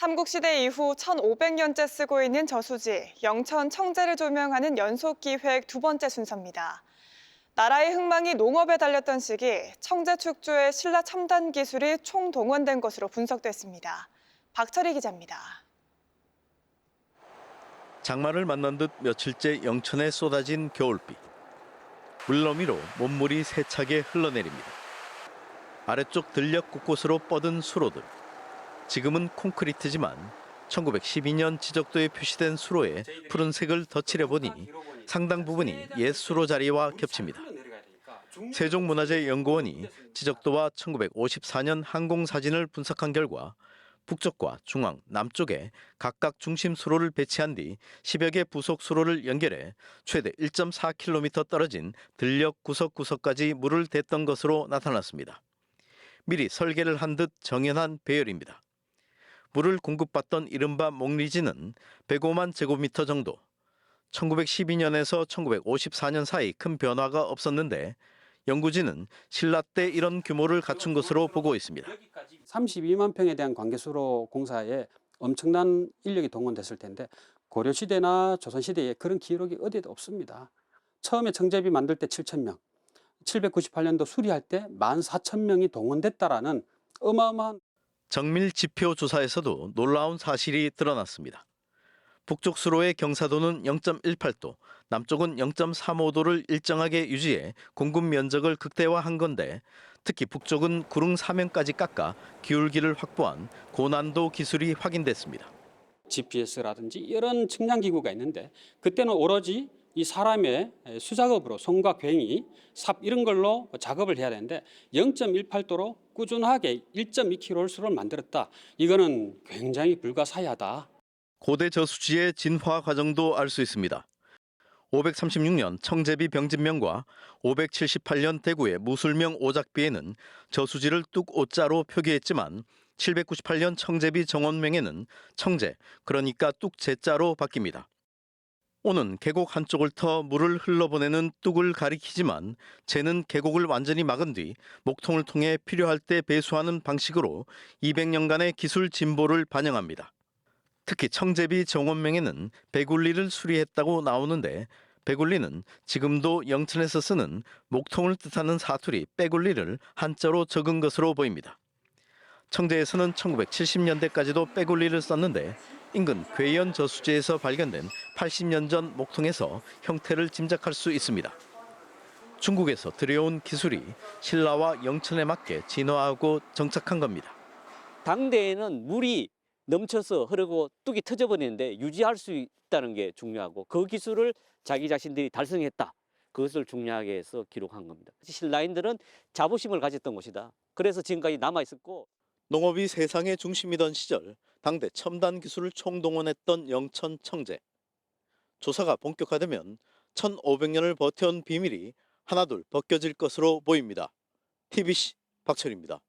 삼국시대 이후 1500년째 쓰고 있는 저수지, 영천 청제를 조명하는 연속기획 두 번째 순서입니다. 나라의 흥망이 농업에 달렸던 시기 청제 축조의 신라 첨단 기술이 총동원된 것으로 분석됐습니다. 박철희 기자입니다. 장마를 만난 듯 며칠째 영천에 쏟아진 겨울비. 물너미로 몸물이 세차게 흘러내립니다. 아래쪽 들녘 곳곳으로 뻗은 수로들. 지금은 콘크리트지만 1912년 지적도에 표시된 수로에 푸른색을 덧칠해 보니 상당 부분이 옛 수로 자리와 겹칩니다. 세종문화재연구원이 지적도와 1954년 항공 사진을 분석한 결과 북쪽과 중앙, 남쪽에 각각 중심 수로를 배치한 뒤 10여 개 부속 수로를 연결해 최대 1.4km 떨어진 들녘 구석구석까지 물을 댔던 것으로 나타났습니다. 미리 설계를 한 듯 정연한 배열입니다. 물을 공급받던 이른바 목리지는 105만 제곱미터 정도. 1912년에서 1954년 사이 큰 변화가 없었는데 연구진은 신라 때 이런 규모를 갖춘 것으로 보고 있습니다. 32만 평에 대한 관계수로 공사에 엄청난 인력이 동원됐을 텐데 고려 시대나 조선 시대에 그런 기록이 어디에도 없습니다. 처음에 청제비 만들 때 7천 명, 798년도 수리할 때 14,000명이 동원됐다라는 어마어마한 정밀 지표 조사에서도 놀라운 사실이 드러났습니다. 북쪽 수로의 경사도는 0.18도, 남쪽은 0.35도를 일정하게 유지해 공급 면적을 극대화한 건데 특히 북쪽은 구릉 사면까지 깎아 기울기를 확보한 고난도 기술이 확인됐습니다. GPS라든지 이런 측량 기구가 있는데 그때는 오로지 이 사람의 수작업으로 손과 괭이, 삽 이런 걸로 작업을 해야 되는데 0.18도로 꾸준하게 1.2kg를 수를 만들었다. 이거는 굉장히 불가사의하다. 고대 저수지의 진화 과정도 알 수 있습니다. 536년 청제비 병진명과 578년 대구의 무술명 오작비에는 저수지를 뚝오자로 표기했지만 798년 청제비 정원명에는 청제, 그러니까 뚝제자로 바뀝니다. 오는 계곡 한쪽을 터 물을 흘러보내는 뚝을 가리키지만 쟤는 계곡을 완전히 막은 뒤 목통을 통해 필요할 때 배수하는 방식으로 200년간의 기술 진보를 반영합니다. 특히 청제비 정원명에는 배굴리를 수리했다고 나오는데 배굴리는 지금도 영천에서 쓰는 목통을 뜻하는 사투리 빼굴리를 한자로 적은 것으로 보입니다. 청제에서는 1970년대까지도 빼굴리를 썼는데 인근 괴연 저수지에서 발견된 80년 전 목통에서 형태를 짐작할 수 있습니다. 중국에서 들여온 기술이 신라와 영천에 맞게 진화하고 정착한 겁니다. 당대에는 물이 넘쳐서 흐르고 뚝이 터져버리는데 유지할 수 있다는 게 중요하고 그 기술을 자기 자신들이 달성했다. 그것을 중요하게 해서 기록한 겁니다. 신라인들은 자부심을 가졌던 곳이다. 그래서 지금까지 남아 있었고 농업이 세상의 중심이던 시절 당대 첨단 기술을 총동원했던 영천 청제. 조사가 본격화되면 1500년을 버텨온 비밀이 하나둘 벗겨질 것으로 보입니다. TBC 박철입니다.